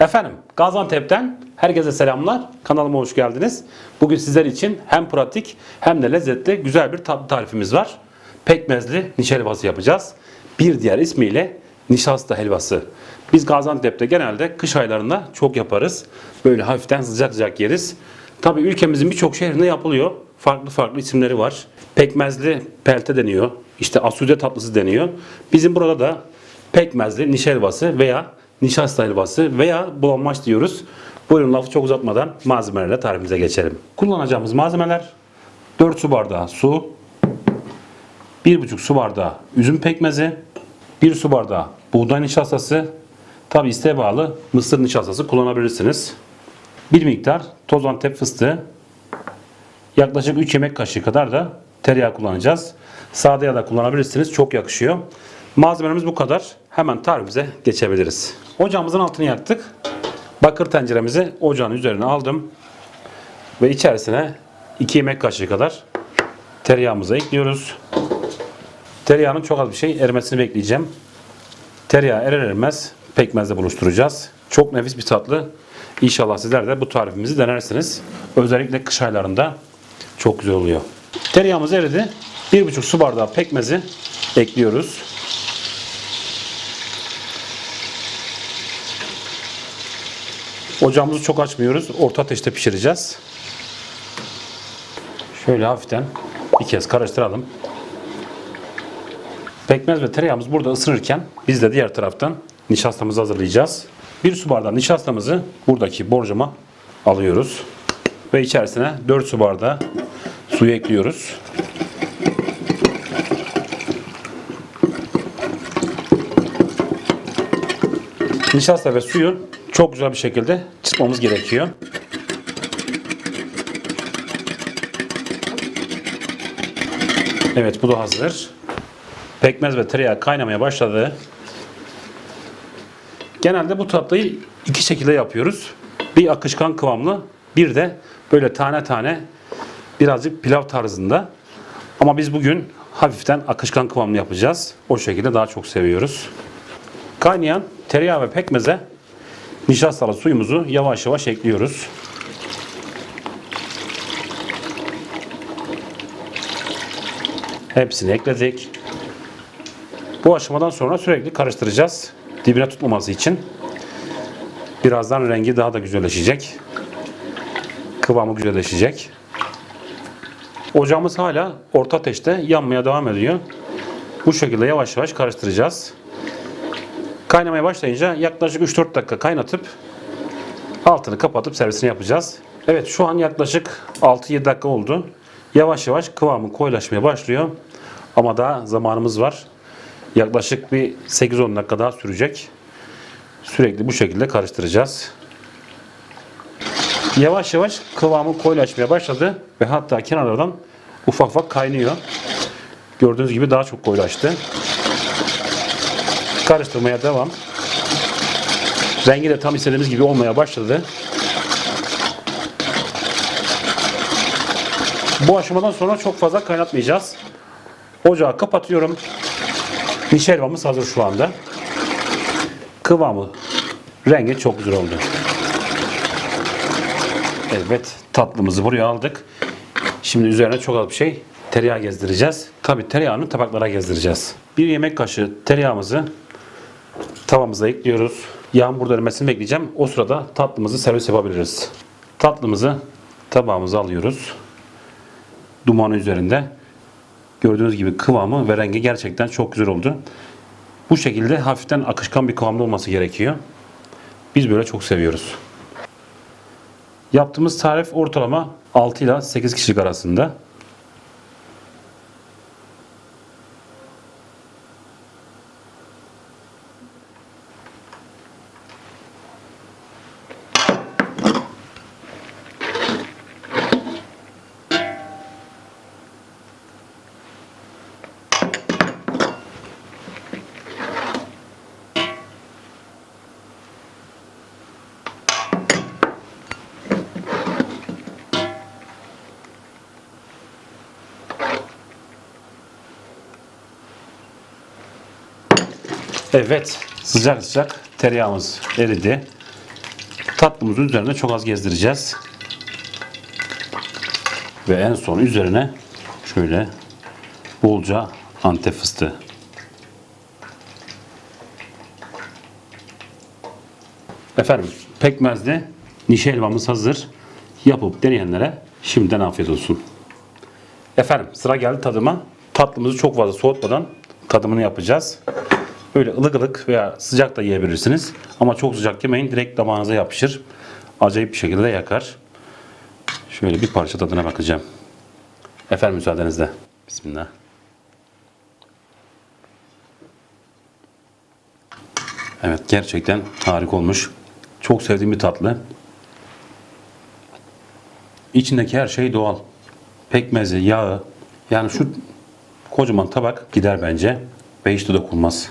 Efendim Gaziantep'ten herkese selamlar. Kanalıma hoş geldiniz. Bugün sizler için hem pratik hem de lezzetli güzel bir tatlı tarifimiz var. Pekmezli niş helvası yapacağız. Bir diğer ismiyle nişasta helvası. Biz Gaziantep'te genelde kış aylarında çok yaparız. Böyle hafiften sıcak sıcak yeriz. Tabii ülkemizin birçok şehrinde yapılıyor. Farklı farklı isimleri var. Pekmezli pelte deniyor. İşte asude tatlısı deniyor. Bizim burada da pekmezli niş helvası veya nişasta helvası veya bulanmaç diyoruz. Buyurun lafı çok uzatmadan malzemelerle tarifimize geçelim. Kullanacağımız malzemeler 4 su bardağı su, 1,5 su bardağı üzüm pekmezi, 1 su bardağı buğday nişastası, tabi isteğe bağlı mısır nişastası kullanabilirsiniz. Bir miktar toz antep fıstığı, yaklaşık 3 yemek kaşığı kadar da tereyağı kullanacağız. Sade yağ da kullanabilirsiniz. Çok yakışıyor. Malzemelerimiz bu kadar. Hemen tarifimize geçebiliriz. Ocağımızın altını yaktık. Bakır tenceremizi ocağın üzerine aldım. Ve içerisine 2 yemek kaşığı kadar tereyağımızı ekliyoruz. Tereyağının çok az bir şey erimesini bekleyeceğim. Tereyağı erer erimez pekmezle buluşturacağız. Çok nefis bir tatlı. İnşallah sizler de bu tarifimizi denersiniz. Özellikle kış aylarında çok güzel oluyor. Tereyağımız eridi. 1,5 su bardağı pekmezi ekliyoruz. Ocağımızı çok açmıyoruz. Orta ateşte pişireceğiz. Şöyle hafiften bir kez karıştıralım. Pekmez ve tereyağımız burada ısınırken biz de diğer taraftan nişastamızı hazırlayacağız. Bir su bardağı nişastamızı buradaki borcama alıyoruz. Ve içerisine 4 su bardağı suyu ekliyoruz. Nişasta ve suyu çok güzel bir şekilde çırpmamız gerekiyor. Evet bu da hazır. Pekmez ve tereyağı kaynamaya başladı. Genelde bu tatlıyı iki şekilde yapıyoruz. Bir akışkan kıvamlı, bir de böyle tane tane birazcık pilav tarzında. Ama biz bugün hafiften akışkan kıvamlı yapacağız. O şekilde daha çok seviyoruz. Kaynayan tereyağı ve pekmeze nişastalı suyumuzu yavaş yavaş ekliyoruz. Hepsini ekledik. Bu aşamadan sonra sürekli karıştıracağız. Dibine tutmaması için. Birazdan rengi daha da güzelleşecek. Kıvamı güzelleşecek. Ocağımız hala orta ateşte yanmaya devam ediyor. Bu şekilde yavaş yavaş karıştıracağız. Kaynamaya başlayınca yaklaşık 3-4 dakika kaynatıp altını kapatıp servisini yapacağız. Evet şu an yaklaşık 6-7 dakika oldu. Yavaş yavaş kıvamı koyulaşmaya başlıyor. Ama daha zamanımız var. Yaklaşık bir 8-10 dakika daha sürecek. Sürekli bu şekilde karıştıracağız. Yavaş yavaş kıvamı koyulaşmaya başladı ve hatta kenarlardan ufak ufak kaynıyor. Gördüğünüz gibi daha çok koyulaştı. Karıştırmaya devam. Rengi de tam istediğimiz gibi olmaya başladı. Bu aşamadan sonra çok fazla kaynatmayacağız. Ocağı kapatıyorum. Niş helvamız hazır şu anda. Kıvamı, rengi çok güzel oldu. Evet, tatlımızı buraya aldık. Şimdi üzerine çok az bir şey tereyağı gezdireceğiz. Tabi tereyağını tabaklara gezdireceğiz. Bir yemek kaşığı tereyağımızı tavamıza ekliyoruz. Yağın burada erimesini bekleyeceğim. O sırada tatlımızı servis yapabiliriz. Tatlımızı tabağımıza alıyoruz. Dumanı üzerinde. Gördüğünüz gibi kıvamı ve rengi gerçekten çok güzel oldu. Bu şekilde hafiften akışkan bir kıvamda olması gerekiyor. Biz böyle çok seviyoruz. Yaptığımız tarif ortalama 6 ile 8 kişilik arasında. Evet, sıcak sıcak tereyağımız eridi. Tatlımızın üzerine çok az gezdireceğiz. Ve en son üzerine şöyle bolca antep fıstığı. Efendim pekmezli nişe helvamız hazır. Yapıp deneyenlere şimdiden afiyet olsun. Efendim sıra geldi tadıma. Tatlımızı çok fazla soğutmadan tadımını yapacağız. Böyle ılık ılık veya sıcak da yiyebilirsiniz. Ama çok sıcak yemeyin direkt damağınıza yapışır. Acayip bir şekilde yakar. Şöyle bir parça tadına bakacağım. Efendim müsaadenizle. Bismillah. Evet gerçekten harika olmuş. Çok sevdiğim bir tatlı. İçindeki her şey doğal. Pekmezi, yağı. Yani şu kocaman tabak gider bence. Ve hiç de dokunmaz.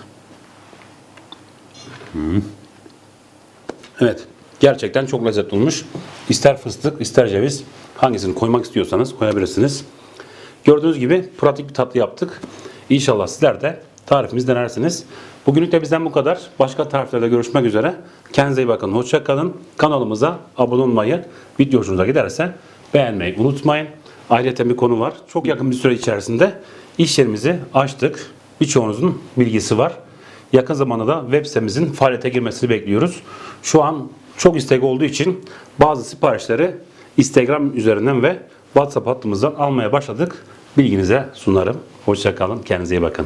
Evet. Gerçekten çok lezzetli olmuş. İster fıstık, ister ceviz. Hangisini koymak istiyorsanız koyabilirsiniz. Gördüğünüz gibi pratik bir tatlı yaptık. İnşallah sizler de tarifimizi denersiniz. Bugünlük de bizden bu kadar. Başka tariflerde görüşmek üzere. Kendinize iyi bakın. Hoşça kalın. Kanalımıza abone olmayı, video hoşunuza giderse beğenmeyi unutmayın. Ayrıca bir konu var. Çok yakın bir süre içerisinde iş yerimizi açtık. Birçoğunuzun bilgisi var. Yakın zamanda da web sitemizin faaliyete girmesini bekliyoruz. Şu an çok istek olduğu için bazı siparişleri Instagram üzerinden ve WhatsApp hattımızdan almaya başladık. Bilginize sunarım. Hoşçakalın. Kendinize iyi bakın.